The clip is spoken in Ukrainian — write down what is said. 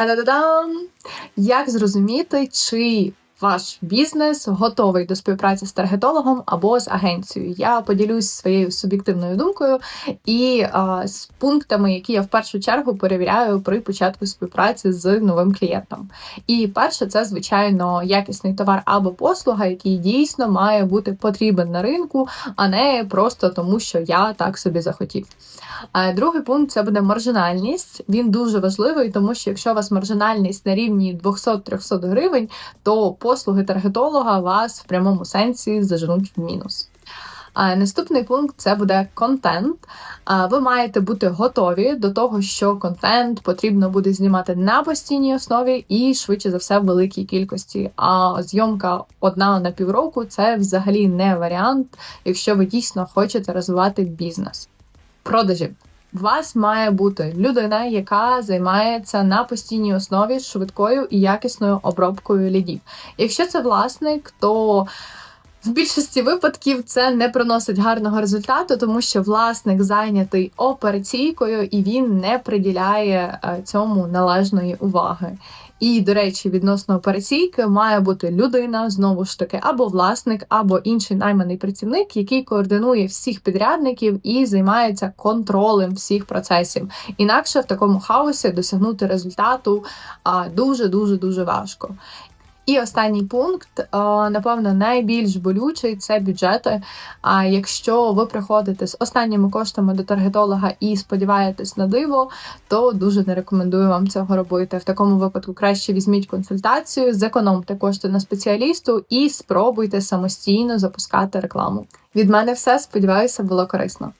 Та-да-да-дам! Як зрозуміти, чи ваш бізнес готовий до співпраці з таргетологом або з агенцією? Я поділюсь своєю суб'єктивною думкою і а, з пунктами, які я в першу чергу перевіряю при початку співпраці з новим клієнтом. І перше, це звичайно якісний товар або послуга, який дійсно має бути потрібен на ринку, а не просто тому, що я так собі захотів. А Другий пункт це буде маржинальність. Він дуже важливий, тому що якщо у вас маржинальність на рівні 200-300 гривень, то послуги таргетолога вас в прямому сенсі заженуть в мінус. А Наступний пункт це буде контент. А Ви маєте бути готові до того, що контент потрібно буде знімати на постійній основі і швидше за все в великій кількості. А зйомка одна на півроку це взагалі не варіант, якщо ви дійсно хочете розвивати бізнес продажі. Вас має бути людина, яка займається на постійній основі швидкою і якісною обробкою лідів. Якщо це власник, то в більшості випадків це не приносить гарного результату, тому що власник зайнятий операційкою і він не приділяє е, цьому належної уваги. І, до речі, відносно операційки має бути людина, знову ж таки, або власник, або інший найманий працівник, який координує всіх підрядників і займається контролем всіх процесів. Інакше в такому хаосі досягнути результату дуже дуже дуже важко. І останній пункт, е, напевно, найбільш болючий це бюджети. А якщо ви приходите з останніми коштами до таргетолога і сподіваєтесь на диво, то дуже не рекомендую вам цього робити. В такому випадку краще візьміть консультацію, зекономте кошти на спеціалісту і спробуйте самостійно запускати рекламу. Від мене все сподіваюся, було корисно.